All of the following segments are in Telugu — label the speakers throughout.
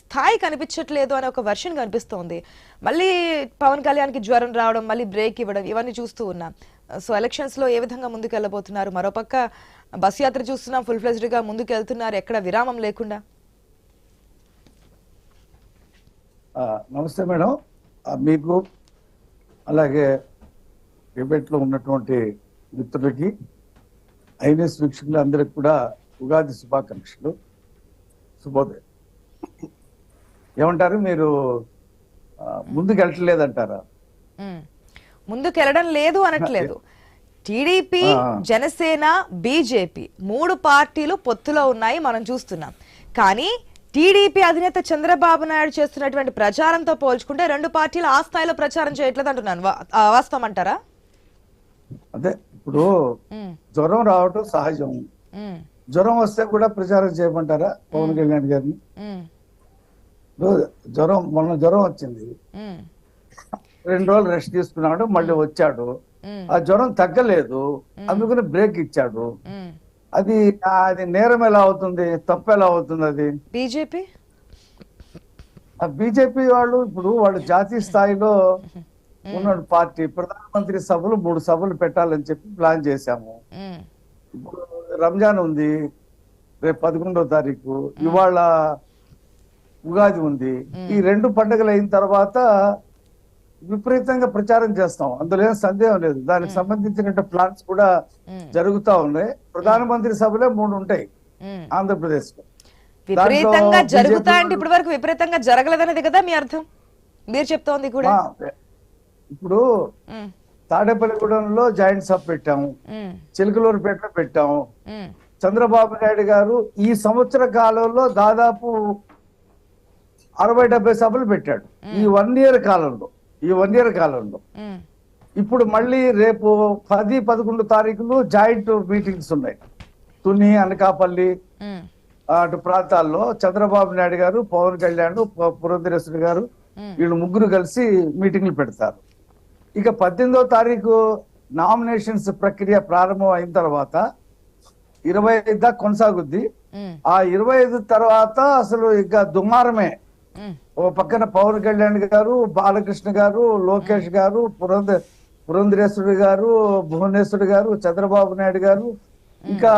Speaker 1: స్థాయి కనిపించట్లేదు అనే ఒక వర్షన్ కనిపిస్తోంది. మళ్ళీ పవన్ కళ్యాణ్కి జ్వరం రావడం మళ్ళీ బ్రేక్ ఇవ్వడం ఇవన్నీ చూస్తూ ఉన్నాం. సో ఎలక్షన్స్లో ఏ విధంగా ముందుకు వెళ్ళబోతున్నారు మరోపక్క బస్ యాత్ర చూస్తున్నాం ఫుల్ ఫ్లెజ్డ్గా ముందుకు వెళ్తున్నారు ఎక్కడ విరామం లేకుండా?
Speaker 2: నమస్తే మేడం. మీకు అలాగే డిబేట్లో ఉన్నటువంటి మిత్రులకి ఐఎన్ఎస్ వీక్షకులందరికీ కూడా ఉగాది శుభాకాంక్షలు. శుభోదయం. ఏమంటారు? మీరు ముందుకు వెళ్ళట్లేదంటారా.
Speaker 1: ముందుకు వెళ్ళడం లేదు అనట్లేదు. టీడీపీ. జనసేన బీజేపీ మూడు పార్టీలు పొత్తులో ఉన్నాయి మనం చూస్తున్నాం. కానీ టీడీపీ అధినేత చంద్రబాబు నాయుడు చేస్తున్నటువంటి ప్రచారంతో పోల్చుకుంటే రెండు పార్టీలు ఆ స్థాయిలో ప్రచారం చేయట్లేదు అంటున్నాను. వాస్తవం అంటారా?
Speaker 2: అదే ఇప్పుడు జ్వరం రావటం సహజం. జ్వరం వస్తే కూడా ప్రచారం చేయమంటారా? పవన్ కళ్యాణ్ గారిని? జ్వరం మొన్న జ్వరం వచ్చింది. రెండు రోజులు రెస్ట్ తీసుకున్నాడు మళ్ళీ వచ్చాడు. ఆ జ్వరం తగ్గలేదు అందుకని బ్రేక్ ఇచ్చాడు. అది అది నేరం ఎలా అవుతుంది తప్పు ఎలా అవుతుంది అది?
Speaker 1: బీజేపీ?
Speaker 2: ఆ బీజేపీ వాళ్ళు ఇప్పుడు వాళ్ళు జాతీయ స్థాయిలో ఉన్న పార్టీ. ప్రధానమంత్రి సభలు మూడు సభలు పెట్టాలని చెప్పి ప్లాన్ చేశాము. ఇప్పుడు రంజాన్ ఉంది రేపు పదకొండవ తారీఖు. ఇవాళ ఉగాది ఉంది. ఈ రెండు పండుగలు అయిన తర్వాత విపరీతంగా ప్రచారం చేస్తాం. అందులో ఏం సందేహం లేదు. దానికి సంబంధించిన ప్లాన్స్ కూడా జరుగుతా ఉన్నాయి. ప్రధానమంత్రి సభలే మూడు ఉంటాయి. ఆంధ్రప్రదేశ్లో
Speaker 1: విపరీతంగా
Speaker 2: BJP
Speaker 1: జరుగుతాయంటే ఇప్పటి వరకు విపరీతంగా జరగలేదనేది కదా మీ అర్థం? మీరు చెప్తోంది కూడా.
Speaker 2: ఇప్పుడు తాడేపల్లిగూడెంలో జాయింట్ సబ్ పెట్టాము చిలుకలూరుపేటలో పెట్టాము చంద్రబాబు నాయుడు గారు ఈ సంవత్సర కాలంలో దాదాపు అరవై డెబ్బై సభలు పెట్టాడు. ఈ వన్ ఇయర్ కాలంలో ఈ వన్ ఇయర్ కాలంలో. ఇప్పుడు మళ్ళీ రేపు పది పదకొండు తారీఖులు జాయింట్ మీటింగ్స్ ఉన్నాయి. తుని అనకాపల్లి అటు ప్రాంతాల్లో చంద్రబాబు నాయుడు గారు పవన్ కళ్యాణ్ పురంధరేశ్వరి గారు. వీళ్ళు ముగ్గురు కలిసి మీటింగ్లు పెడతారు. ఇక పద్దెనిమిదో తారీఖు నామినేషన్స్ ప్రక్రియ ప్రారంభం అయిన తర్వాత ఇరవై ఐదు దాకా కొనసాగుద్ది. ఆ ఇరవై ఐదు తర్వాత అసలు ఇక దుమారమే. ఓ పక్కన పవన్ కళ్యాణ్ గారు బాలకృష్ణ గారు లోకేష్ గారు పురంధ పురంధరేశ్వరుడు గారు భువనేశ్వరుడు గారు చంద్రబాబు నాయుడు గారు. ఇంకా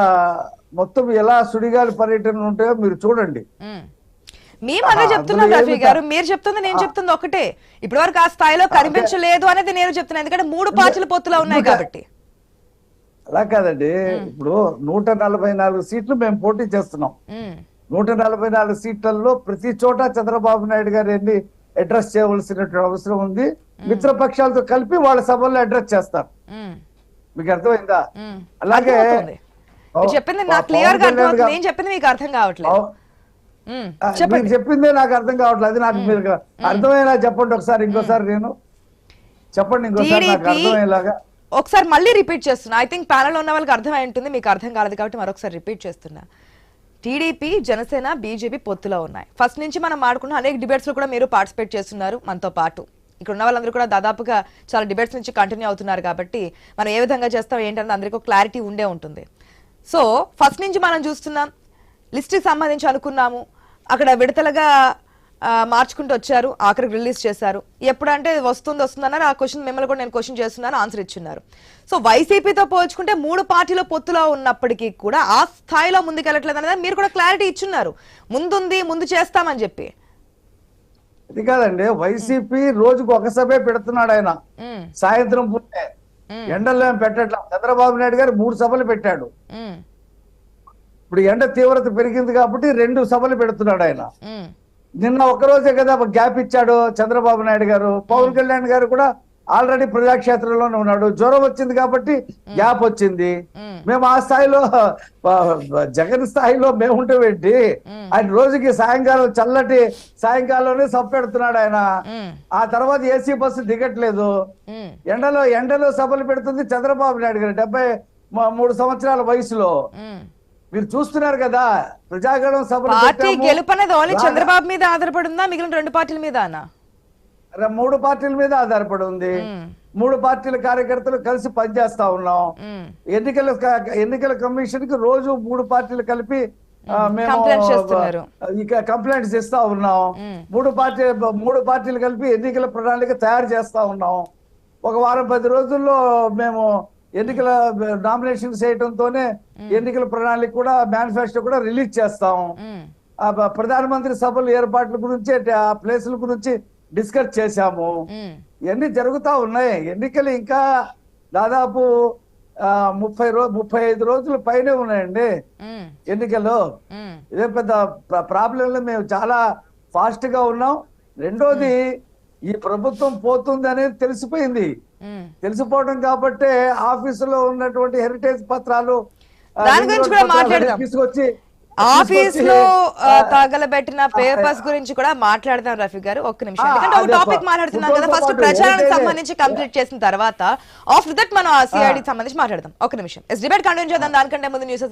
Speaker 2: మొత్తం ఎలా సుడిగాలి పర్యటనలు ఉంటాయో మీరు చూడండి.
Speaker 1: మేము. అదే చెప్తున్నాం రఫీ గారు. మీరు చెప్తుంది నేను చెప్తుంది ఒకటే. ఇప్పటి వరకు ఆ స్థాయిలో కనిపించలేదు అనేది నేను చెప్తున్నాను ఎందుకంటే మూడు పార్టీలు పొత్తులో ఉన్నాయి కాబట్టి.
Speaker 2: అలా కాదండి. ఇప్పుడు నూట నలభై నాలుగు సీట్లు మేము పోటీ చేస్తున్నాం. నూట నలభై నాలుగు సీట్లలో ప్రతి చోట చంద్రబాబు నాయుడు గారు వెళ్ళి అడ్రస్ చేయవలసినటువంటి అవసరం ఉంది? మిత్రపక్షాలతో కలిపి వాళ్ళ సభల్లో అడ్రస్ చేస్తారు. మీకు అర్థమైందా. అలాగే
Speaker 1: చెప్పింది నాకు
Speaker 2: క్లియర్గా
Speaker 1: అర్థమవుతుంది. నేను చెప్పింది మీకు అర్థం కావట్లేదు. చెప్పండి.
Speaker 2: చెప్పిందే నాకు అర్థం కావట్లేదు. అది నాకు మీరు అర్థమయ్యేలా చెప్పండి ఒకసారి ఇంకోసారి నేను. చెప్పండి ఇంకోసారి నాకు అర్థమయ్యేలాగా.
Speaker 1: ఒకసారి మళ్ళీ రిపీట్ చేస్తున్నా. ఐ థింక్ ప్యానల్ ఉన్న వాళ్ళకి అర్థమై ఉంటుంది. మీకు అర్థం కాలేదు కాబట్టి మరొకసారి రిపీట్ చేస్తున్నా. టీడీపీ జనసేన బీజేపీ పొత్తులో ఉన్నాయి. ఫస్ట్ నుంచి మనం ఆడుకున్న అనేక డిబేట్స్లో కూడా మీరు పార్టిసిపేట్ చేస్తున్నారు మనతో పాటు. ఇక్కడ ఉన్న వాళ్ళందరూ కూడా దాదాపుగా చాలా డిబేట్స్ నుంచి కంటిన్యూ అవుతున్నారు కాబట్టి మనం ఏ విధంగా చేస్తాం ఏంటన్నది అందరికీ ఒక క్లారిటీ ఉండే ఉంటుంది. సో ఫస్ట్ నుంచి మనం చూస్తున్నాం లిస్ట్కి సంబంధించి అనుకున్నాము. అక్కడ విడతలుగా మార్చుకుంటూ వచ్చారు ఆఖరికి రిలీజ్ చేశారు. ఎప్పుడంటే వస్తుంది వస్తుంది అన్నారు ఆ క్వశ్చన్ మిమ్మల్ని కూడా నేను క్వశ్చన్ చేస్తున్నాను ఆన్సర్ ఇచ్చున్నారు. సో వైసీపీతో పోల్చుకుంటే మూడు పార్టీల పొత్తులో ఉన్నప్పటికీ కూడా ఆ స్థాయిలో ముందుకెళ్ళట్లేదు అనేది మీరు కూడా క్లారిటీ ఇచ్చున్నారు. ముందుంది ముందు చేస్తామని చెప్పి.
Speaker 2: ఇది కాదండి వైసీపీ రోజుకు ఒక సభే పెడుతున్నాడు ఆయన. సాయంత్రం పూటే. ఎండల్లో పెట్టట్లా? చంద్రబాబు నాయుడు గారు మూడు సభలు పెట్టాడు. ఇప్పుడు ఎండ తీవ్రత పెరిగింది కాబట్టి రెండు సభలు పెడుతున్నాడు ఆయన. నిన్న ఒక రోజే కదా గ్యాప్ ఇచ్చాడు చంద్రబాబు నాయుడు గారు. పవన్ కళ్యాణ్ గారు కూడా ఆల్రెడీ ప్రజాక్షేత్రంలోనే ఉన్నాడు. జ్వరం వచ్చింది కాబట్టి గ్యాప్ వచ్చింది. మేము. ఆ స్థాయిలో జగన్ స్థాయిలో మేము ఉంటామేంటి? ఆయన రోజుకి సాయంకాలం చల్లటి సాయంకాలంలోనే సభ పెడుతున్నాడు ఆయన. ఆ తర్వాత ఏసీ బస్సు దిగట్లేదు. ఎండలో ఎండలో సభలు పెడుతుంది చంద్రబాబు నాయుడు గారు. డెబ్బై మూడు సంవత్సరాల వయసులో. మీరు చూస్తున్నారు కదా ప్రజాగణం సభలు
Speaker 1: పార్టీ. గెలుపనేది ఓన్లీ చంద్రబాబు మీద ఆధారపడి ఉందా మిగిలిన రెండు పార్టీల మీద అన్నా?
Speaker 2: మూడు పార్టీల మీద ఆధారపడి ఉంది. మూడు పార్టీల కార్యకర్తలు కలిసి పనిచేస్తా ఉన్నాం. ఎన్నికల ఎన్నికల కమిషన్కి రోజు మూడు పార్టీలు కలిపి మేము. కంప్లైంట్స్ ఇస్తా ఉన్నాం. మూడు పార్టీ మూడు పార్టీలు కలిపి ఎన్నికల ప్రణాళిక తయారు చేస్తా ఉన్నాం. ఒక వారం పది రోజుల్లో మేము ఎన్నికల నామినేషన్ చేయడంతోనే ఎన్నికల ప్రణాళిక కూడా మేనిఫెస్టో కూడా రిలీజ్ చేస్తాం. ప్రధానమంత్రి సభలు ఏర్పాట్ల గురించి ఆ ప్లేసుల గురించి డిస్కస్ చేశాము. ఇవన్నీ జరుగుతా ఉన్నాయి. ఎన్నికలు ఇంకా దాదాపు ముప్పై రో ముప్పై ఐదు రోజుల పైనే ఉన్నాయండి. ఎన్నికలు. ఇదే పెద్ద ప్రాబ్లంలో మేము చాలా ఫాస్ట్గా ఉన్నాం. రెండోది ఈ ప్రభుత్వం పోతుంది అనేది తెలిసిపోయింది. తెలిసిపోవడం కాబట్టే ఆఫీసులో ఉన్నటువంటి హెరిటేజ్ పత్రాలు
Speaker 1: దాని గురించి కూడా మాట్లాడదాం.
Speaker 2: తీసుకొచ్చి ఆఫీస్లో
Speaker 1: తగలబెట్టిన పేపర్స్ గురించి కూడా మాట్లాడదాం రఫీ గారు. ఒక్క నిమిషం. ఎందుకంటే ఒక టాపిక్ మాట్లాడుతున్నాం కదా. ఫస్ట్ ప్రచారానికి సంబంధించి కంప్లీట్ చేసిన తర్వాత ఆఫ్టర్ దట్ మనం సిఐడి సంబంధించి మాట్లాడదాం. ఒక నిమిషం. ఎస్ డిబేట్ కంటిన్యూ చేద్దాం. దానికంటే ముందు న్యూస్